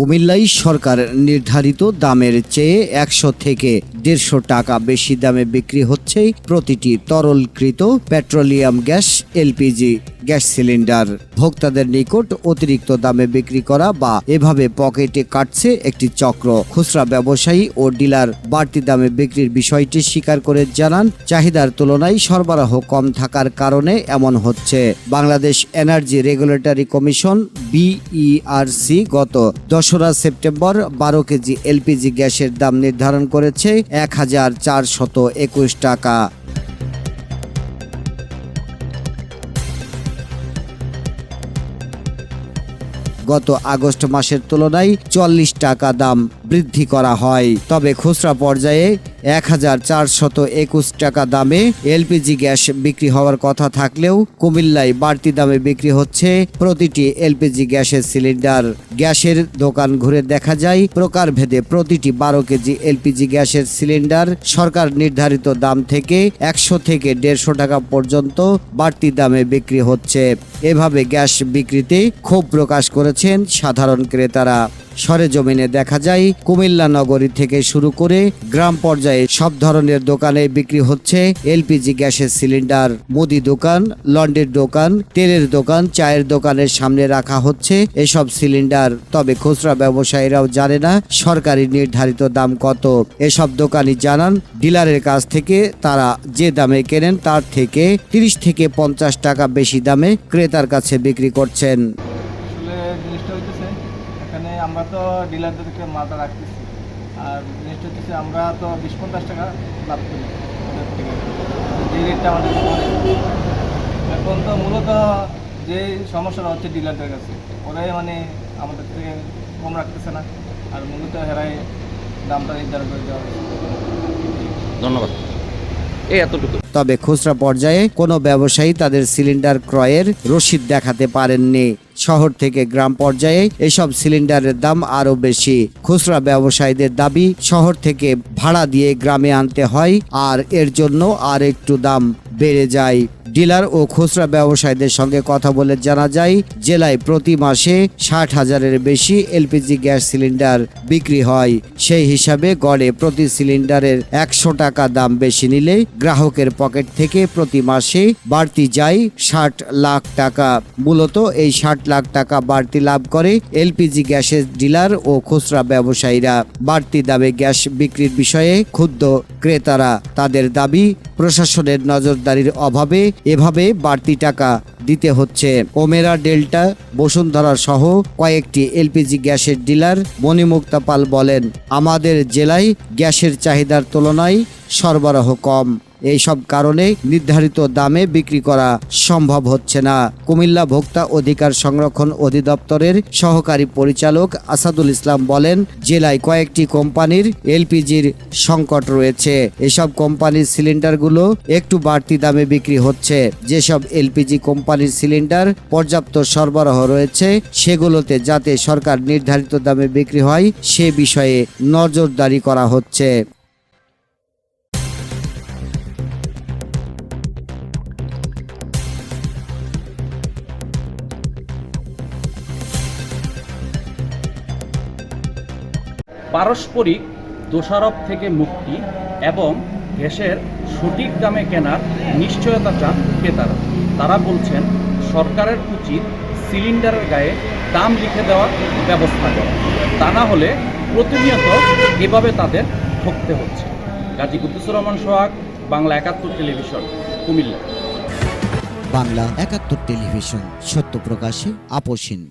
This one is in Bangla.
কুমিল্লায় সরকার নির্ধারিত দামের চেয়ে একশো থেকে দেড়শো টাকা বেশি দামে বিক্রি হচ্ছে প্রতিটি তরলকৃত petroleum gas LPG. Gas cylinder ভোক্তাদের নিকট অতিরিক্ত দামে বিক্রি করা বা এভাবে পকেটে কাটছে একটি চক্র। খুচরা ব্যবসায়ী ও ডিলার বাড়তি দামে বিক্রির বিষয়টি স্বীকার করে জানান, চাহিদার তুলনায় সরবরাহ কম থাকার কারণে এমন হচ্ছে। Bangladesh Energy Regulatory Commission BERC গত দোসরা সেপ্টেম্বর বারো কেজি এলপিজি গ্যাসের দাম নির্ধারণ করেছে এক হাজার চারশত একুশ টাকা। গত আগস্ট মাসের তুলনায় চল্লিশ টাকা দাম। বৃদ্ধি করা হয়। তবে খুচরা পর্যায়ে এক হাজার চারশত একুশ টাকা দামে এলপিজি গ্যাস বিক্রি হওয়ার কথা থাকলেও কুমিল্লায় বাড়তি দামে বিক্রি হচ্ছে প্রতিটি এলপিজি গ্যাসের সিলিন্ডার। গ্যাসের দোকান ঘুরে দেখা যায়, প্রকারভেদে প্রতিটি বারো কেজি এলপিজি গ্যাসের সিলিন্ডার সরকার নির্ধারিত দাম থেকে একশো থেকে দেড়শো টাকা পর্যন্ত বাড়তি দামে বিক্রি হচ্ছে। এভাবে গ্যাস বিক্রিতে ক্ষোভ প্রকাশ করেছেন সাধারণ ক্রেতারা। সরেজমিনে দেখা যায়, কুমিল্লা নগরী থেকে শুরু করে গ্রাম পর্যায়ে সব ধরনের দোকানে বিক্রি হচ্ছে এলপিজি গ্যাসের সিলিন্ডার, মুদি দোকান লন্ড্রির দোকান, তেলের দোকান, চায়ের দোকানের সামনে রাখা হচ্ছে এসব সিলিন্ডার। তবে খুচরা ব্যবসায়ীরাও জানে না সরকারি নির্ধারিত দাম কত। এসব দোকানি জানান, ডিলারের কাছ থেকে তারা যে দামে কেনেন তার থেকে তিরিশ থেকে পঞ্চাশ টাকা বেশি দামে ক্রেতার কাছে বিক্রি করছেন। তো ডিলারদেরকে মালটা রাখতেছি। আর জিনিসটা হচ্ছে আমরা তো বিশ পঞ্চাশ টাকা লাভ করি থেকে। যে রেটটা আমাদের এখন তো মূলত যে সমস্যাটা হচ্ছে ডিলারদের কাছে, ওরাই মানে আমাদের থেকে কম রাখতেছে না। আর মূলত হেরাই দামটা নির্ধারণ করে দেওয়া ধন্যবাদ। এতটুকু। তবে খুচরা পর্যায়ে কোনো ব্যবসায়ী তাদের সিলিন্ডার ক্রয়ের রসিদ দেখাতে পারেননি। শহর থেকে গ্রাম পর্যায়ে এসব সিলিন্ডারের দাম আরও বেশি। খুচরা ব্যবসায়ীদের দাবি, শহর থেকে ভাড়া দিয়ে গ্রামে আনতে হয়, আর এর জন্য আর একটু দাম। বেড়ে যায়। ডিলার ও খুচরা ব্যবসায়ীদের সঙ্গে কথা বলে জানা যায়, জেলায় প্রতি মাসে ষাট হাজারের বেশি এলপিজি গ্যাস সিলিন্ডার বিক্রি হয়। সেই হিসাবে গড়ে প্রতি সিলিন্ডারের একশো টাকা দাম বেশি নিলে গ্রাহকের পকেট থেকে প্রতি মাসে বাড়তি যায় ষাট লাখ টাকা। মূলত এই ষাট লাখ টাকা বাড়তি লাভ করে এলপিজি গ্যাসের ডিলার ও খুচরা ব্যবসায়ীরা। বাড়তি দামে গ্যাস বিক্রির বিষয়ে ক্ষুব্ধ ক্রেতারা। তাদের দাবি, প্রশাসনের নজরদারির অভাবে এভাবে বাড়তি টাকা দিতে হচ্ছে। ওমেরা, ডেল্টা, বসুন্ধরা সহ কয়েকটি এলপিজি গ্যাসের ডিলার মণিমুক্তা পাল বলেন, আমাদের জেলায় গ্যাসের চাহিদার তুলনায় সরবরাহ কম। এইসব কারণে নির্ধারিত দামে বিক্রি করা সম্ভব হচ্ছে না। কুমিল্লা ভোক্তা অধিকার সংরক্ষণ অধিদপ্তরের সহকারী পরিচালক আসাদুল ইসলাম বলেন, জেলায় কয়েকটি কোম্পানির এলপিজির সংকট রয়েছে। এসব কোম্পানির সিলিন্ডারগুলো একটু বাড়তি দামে বিক্রি হচ্ছে। যেসব এলপিজি কোম্পানির সিলিন্ডার পর্যাপ্ত সরবরাহ রয়েছে, সেগুলোতে যাতে সরকার নির্ধারিত দামে বিক্রি হয়, সে বিষয়ে নজরদারি করা হচ্ছে। পারস্পরিক দোষারোপ থেকে মুক্তি এবং গ্যাসের সঠিক দামে কেনার নিশ্চয়তা চান ক্রেতারা। তারা বলছেন, সরকারের উচিত সিলিন্ডারের গায়ে দাম লিখে দেওয়ার ব্যবস্থা করা। তা না হলে প্রতিনিয়ত এভাবে তাদের ঠকতে হচ্ছে। গাজী কুদ্দুসুর রহমান সোহাগ, বাংলা একাত্তর টেলিভিশন, কুমিল্লা। বাংলা একাত্তর টেলিভিশন, সত্য প্রকাশে আপোষহীন